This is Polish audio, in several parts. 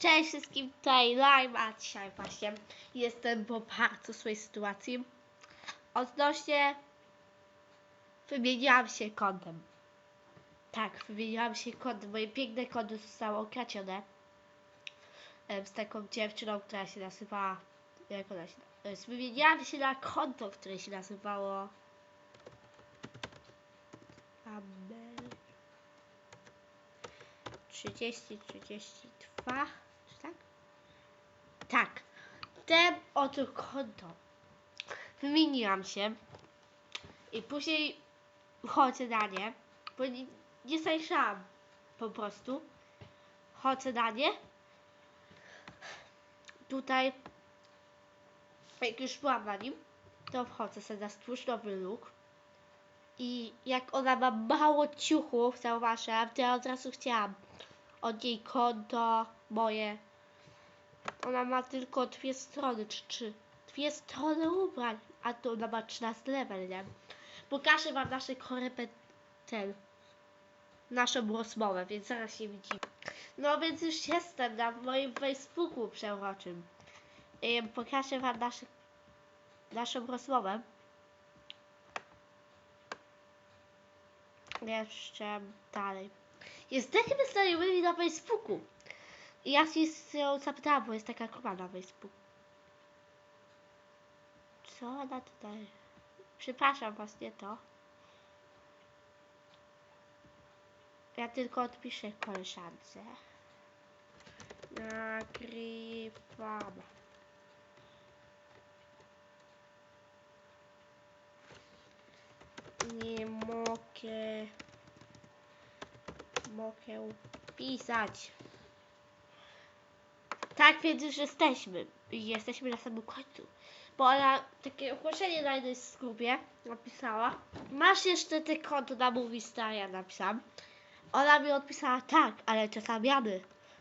Cześć wszystkim, tutaj Lime, a dzisiaj właśnie jestem po bardzo złej sytuacji. Odnośnie wymieniłam się kontem. Tak, wymieniłam się kontem. Moje piękne konto zostało okradzione em, z taką dziewczyną, która się nazywała. Jak ona się nazywa? Wymieniłam się na konto, które się nazywało. Amer. 30, 32, czy tak? Tak. Ten oto konto. Wymieniłam się i później chodzę na nie, bo nie, nie zajrzałam po prostu. Chodzę na nie. Tutaj, jak już byłam na nim, to wchodzę sobie na stwórz nowy look. I jak ona ma mało ciuchów, zauważyłam, to ja od razu chciałam od niej konto moje. Ona ma tylko dwie strony, czy trzy. Dwie strony ubrań, a to ona ma 13 level, nie? Pokażę wam nasze korepetel. Naszą rozmowę, więc zaraz się widzimy. No więc już jestem na moim Facebooku przeroczym. Ym, Pokażę wam nasze, naszą rozmowę. Jeszcze dalej. Jesteśmy znajomymi na Facebooku. Ja się nią zapytałam, bo jest taka grupa na Facebooku. Co ona tutaj? Przepraszam was, nie to. Ja tylko odpiszę koleżance. Nagrywam. Nie mogę mogę pisać. Tak więc już jesteśmy. Jesteśmy na samym końcu. Bo ona takie ogłoszenie na jednej z grupie napisała. Masz jeszcze te konto na Movistar, ja napisałam. Ona mi odpisała tak, ale czasami jamy.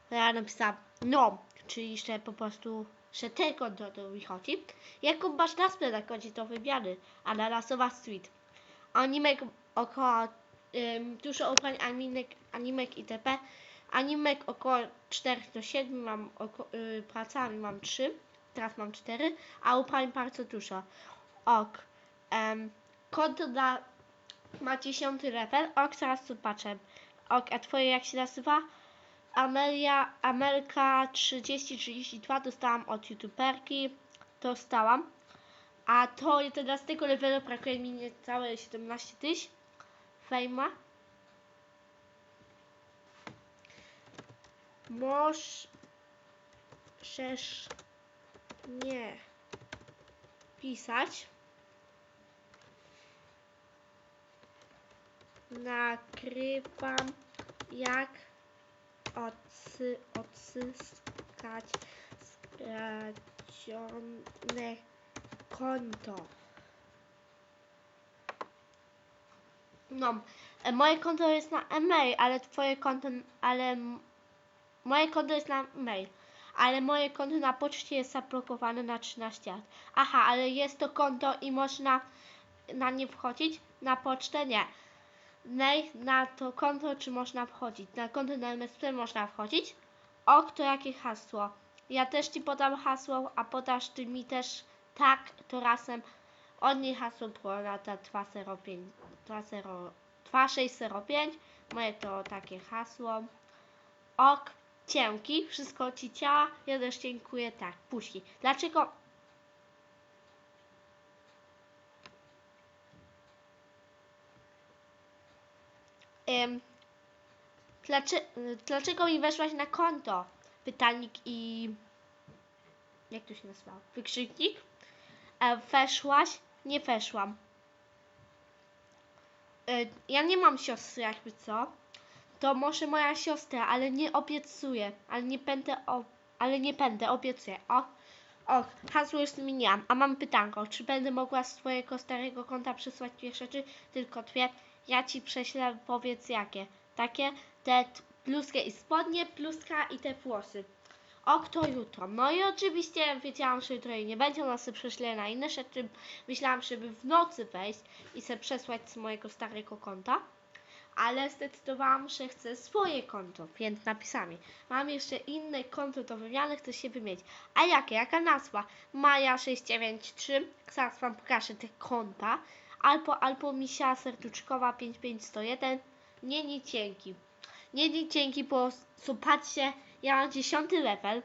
To ja napisałam no, czyli że po prostu, że te konto to mi chodzi. Jaką masz nazwę na koncie do wymiany? Ananasowa Street. Animek około ym, dużo ubrań animek, animek itp. Animek około 4 do 7, mam oko, y, pracami mam 3, teraz mam 4, a ubrań bardzo dużo. Ok. Um, konto na, ma 10 level, ok, zaraz patrzę. Ok, a twoje jak się nazywa? Amelia, Amelka 3032 dostałam od youtuberki, dostałam. A to 11 levelu brakuje mi niecałe 17 tysięcy fejma. Możesz nie pisać. Nagrywam jak odsy, odzyskać skradzione konto. No, e, moje konto jest na e-mail, ale twoje konto, ale moje konto jest na mail, ale moje konto na poczcie jest zablokowane na 13 lat. Aha, ale jest to konto i można na nie wchodzić, na pocztę nie. Mail na to konto, czy można wchodzić? Na konto na MSP można wchodzić. Ok, to jakie hasło? Ja też ci podam hasło, a podasz ty mi też tak, to razem od niej hasło było lata 205, 20 2605. Moje to takie hasło. Ok, cienki, wszystko ci ciała. Ja też dziękuję, tak, puści. Dlaczego? Ym, dlaczego, dlaczego mi weszłaś na konto? Pytalnik i... Jak to się nazywa? Wykrzyknik? E, weszłaś? Nie weszłam. E, ja nie mam siostry, jakby co. To może moja siostra, ale nie obiecuję. Ale nie będę, o, ale nie będę, obiecuję. O, o, hasło już zmieniłam. A mam pytanko, czy będę mogła z twojego starego konta przysłać dwie rzeczy? Tylko dwie. Ja ci prześlę, powiedz jakie. Takie, te bluzkę i spodnie, bluzka i te włosy. Ok, to jutro. No i oczywiście wiedziałam, że jutro jej nie będzie, ona sobie prześle na inne rzeczy. Myślałam, żeby w nocy wejść i sobie przesłać z mojego starego konta. Ale zdecydowałam, że chcę swoje konto, więc napisałam jej. Mam jeszcze inne konto do wymiany, chcę się wymienić. A jakie? Jaka nazwa? Maja693, zaraz wam pokażę te konta. Albo, albo Misia Serduczkowa 5501, nie Nicienki. Nie Nicienki, bo zobaczcie, ja mam 10 level,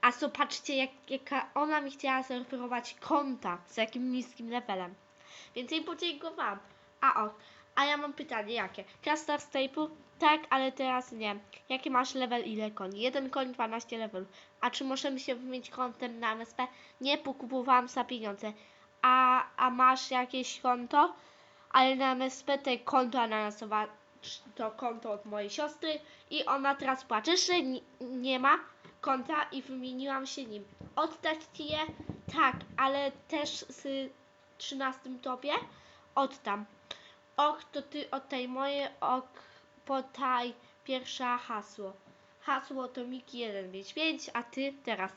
a zobaczcie, jak, jaka ona mi chciała zaoferować konta z jakim niskim levelem. Więc jej podziękowałam. A o, a ja mam pytanie, jakie? Cluster Staple? Tak, ale teraz nie. Jaki masz level, ile koni? Jeden koń, 12 level. A czy możemy się wymienić kontem na MSP? Nie, pokupowałam za pieniądze. A, a masz jakieś konto? Ale na MSP te konto anansowa to konto od mojej siostry i ona teraz płacze, że ni- nie ma konta i wymieniłam się nim. Oddać ci je? Tak, ale też z 13 tobie oddam. Ok, to ty oddaj moje, ok, podaj pierwsza hasło. Hasło to Miki 155, a ty teraz.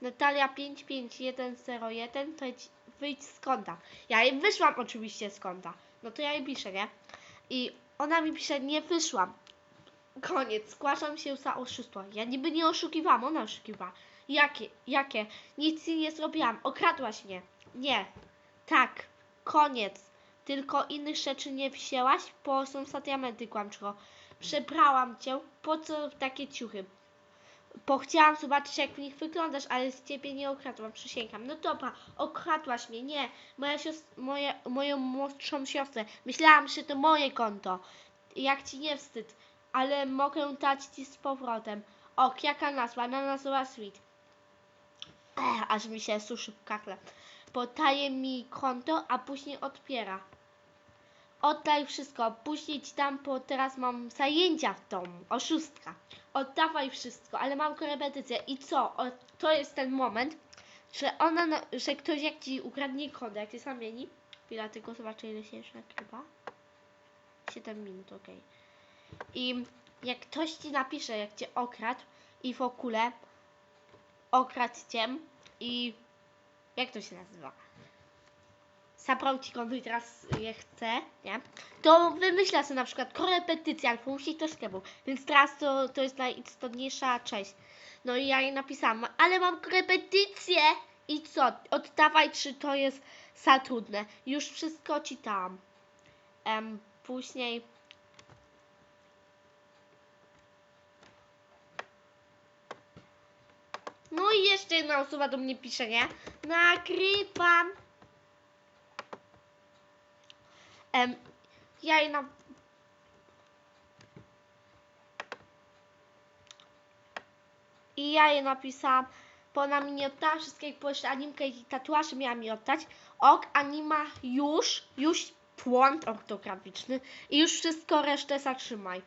Natalia 55101, to wyjdź z konta. Ja jej wyszłam oczywiście z konta. No to ja jej piszę, nie? I ona mi pisze, nie wyszłam. Koniec, zgłaszam się za oszustwo. Ja niby nie oszukiwałam, ona oszukiwała. Jakie? Jakie? Nic nie zrobiłam. Okradłaś mnie. Nie. Tak. Koniec. Tylko innych rzeczy nie wzięłaś, bo są za diamenty kłamczko. Przebrałam cię. Po co takie ciuchy? Bo chciałam zobaczyć, jak w nich wyglądasz, ale z ciebie nie okradłam, przysięgam. No dobra, okradłaś mnie, nie. Moja moje, moją młodszą siostrę. Myślałam, że to moje konto. Jak ci nie wstyd, ale mogę dać ci z powrotem. Ok, jaka nazwa? Na nazwa Sweet. Ech, aż mi się suszy w kakle. Podaje mi konto, a później odbiera. Oddaj wszystko, później ci dam, bo teraz mam zajęcia w domu. Oszustka. Oddawaj wszystko, ale mam korepetycję. I co? O, to jest ten moment, że ona, na, że ktoś jak ci ukradnie konto, jak cię zamieni. Chwila, tylko zobaczę ile się jeszcze nagrywa. 7 minut, okej. I jak ktoś ci napisze, jak cię okradł i w ogóle okradł cię i jak to się nazywa? Zabrał ci konto i teraz je chce, nie? To wymyśla sobie na przykład korepetycję albo musi to sklepu. Więc teraz to, to jest najistotniejsza część. No i ja jej napisałam, ale mam korepetycję! I co? Oddawaj, czy to jest za trudne. Już wszystko ci dałam. Em, później No i jeszcze jedna osoba do mnie pisze, nie? Nagrywam. Em, ja jej na... I ja jej napisałam, bo ona mi nie oddała wszystkiego, bo jeszcze animkę i tatuaże miała mi oddać. Ok, anima już, już błąd ortograficzny i już wszystko resztę zatrzymaj.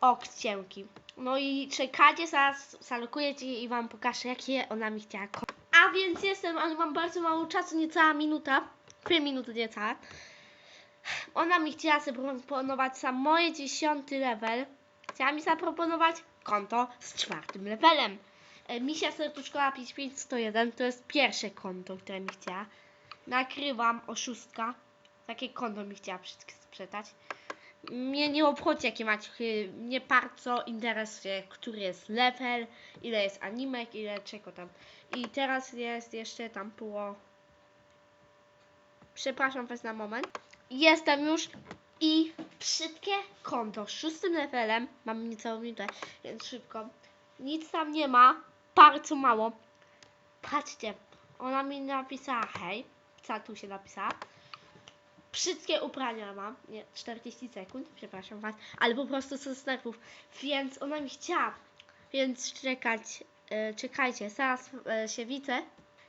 Ok, cienki. No i czekajcie, zaraz zalokuję ci i wam pokażę, jakie ona mi chciała. A więc jestem, ale mam bardzo mało czasu, niecała minuta. Dwie minuty niecała. Ona mi chciała zaproponować za moje dziesiąty level. Chciała mi zaproponować konto z czwartym levelem. E, Misia Serduszkowa 55101 to jest pierwsze konto, które mi chciała. Nakrywam oszustka. Takie konto mi chciała sprzedać. Mnie nie obchodzi jakie macie, mnie bardzo interesuje, który jest level, ile jest animek, ile czego tam. I teraz jest jeszcze tam było... Przepraszam was na moment. Jestem już i wszystkie konto. Z szóstym levelem, mam niecałą minutę, więc szybko. Nic tam nie ma, bardzo mało. Patrzcie, ona mi napisała hej, co tu się napisała. Wszystkie ubrania mam, nie, 40 sekund, przepraszam was, ale po prostu są z więc ona mi chciała, więc czekać, e, czekajcie, zaraz e, się widzę.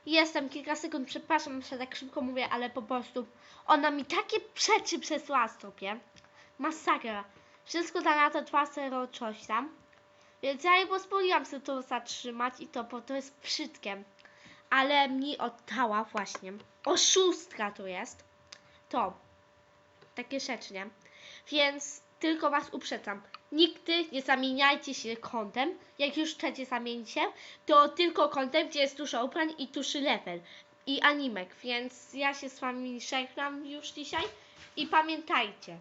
Jestem kilka sekund, przepraszam, że tak szybko mówię, ale po prostu ona mi takie rzeczy przesłała stopie, masakra, wszystko da na to 2-0 coś tam, więc ja jej pozwoliłam sobie to zatrzymać i to, bo to jest brzydkiem, ale mi oddała właśnie, oszustka to jest, to. Takie rzeczy, nie? Więc tylko was uprzedzam. Nigdy nie zamieniajcie się kątem. Jak już chcecie zamienić się, to tylko kątem, gdzie jest dużo ubrań i duży level. I animek. Więc ja się z wami żegnam już dzisiaj. I pamiętajcie,